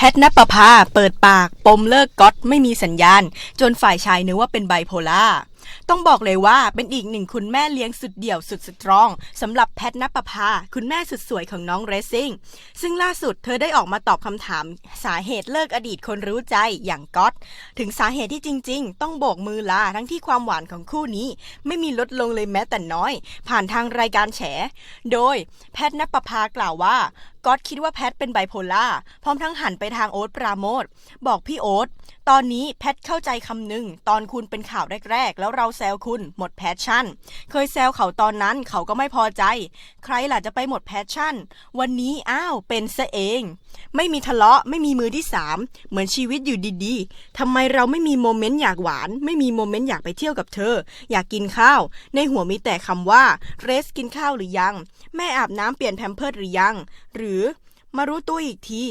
แพทนปภาเปิดปากปมเลิกก๊อตไม่มีสัญญาณ จนฝ่ายชายนึกว่าเป็นไบโพล่าต้องบอกเลยว่าเป็นอีกหนึ่งคุณแม่เลี้ยงสุดเดี่ยวสุดสตรองสำหรับแพทนปภาคุณแม่สุดสวยของน้องเรซซิ่ง ซึ่งล่าสุดเธอได้ออกมาตอบคำถามสาเหตุเลิกอดีตคนรู้ใจอย่างก๊อตถึงสาเหตุที่จริง ๆ ต้องโบกมือลาทั้งที่ความหวานของคู่นี้ ไม่มีลดลงเลยแม้แต่น้อย ผ่านทางรายการแฉ โดยแพทนปภากล่าวว่าก๊อตคิดว่าแพทเป็นไบโพล่าพร้อมทั้งหันไปทางโอ๊ตปราโมทบอกพี่โอ๊ตตอนนี้แพทเข้าใจคำหนึ่งตอนคุณเป็นข่าวแรก ๆ แล้วเราแซวคุณหมดแพชชั่น เคยแซวเขาตอนนั้นเขาก็ไม่พอใจ ใครล่ะจะไปหมดแพชชั่น วันนี้อ้าวเป็นซะเองไม่มีทะเลาะไม่มีมือที่สามเหมือนชีวิตอยู่ดีๆทำไมเราไม่มีโมเมนต์อยากหวาน ไม่มีโมเมนต์อยากไปเที่ยวกับเธอ อยากกินข้าว ในหัวมีแต่คำว่าเรสกินข้าวหรือยัง แม่อาบน้ำเปลี่ยนแพมเพิร์ดหรือยัง หรือมารู้ตัวอีกที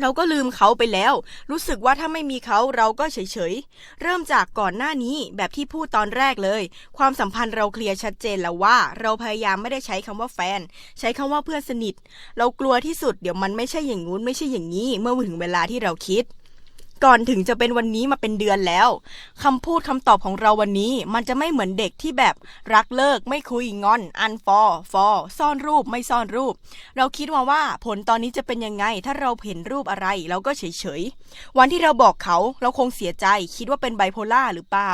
เราก็ลืมเขาไปแล้ว รู้สึกว่าถ้าไม่มีเขาเราก็เฉยๆ เริ่มจากก่อนหน้านี้แบบที่พูดตอนแรกเลย ความสัมพันธ์เราเคลียร์ชัดเจนแล้วว่า เราพยายามไม่ได้ใช้คำว่าแฟน ใช้คำว่าเพื่อนสนิท เรากลัวที่สุดเดี๋ยวมันไม่ใช่อย่างงู้นไม่ใช่อย่างนี้ เมื่อถึงเวลาที่เราคิด ก่อนถึงจะเป็นวันนี้มาเป็นเดือนแล้วคำพูดคำตอบของเราวันนี้ มันจะไม่เหมือนเด็กที่แบบรักเลิกไม่คุยงอน อันฟอฟอซ่อนรูปไม่ซ่อนรูป เราคิดว่าว่าผลตอนนี้จะเป็นยังไง ถ้าเราเห็นรูปอะไรเราก็เฉยเฉยวันที่เราบอกเขาเราคงเสียใจ คิดว่าเป็นไบโพล่าหรือเปล่า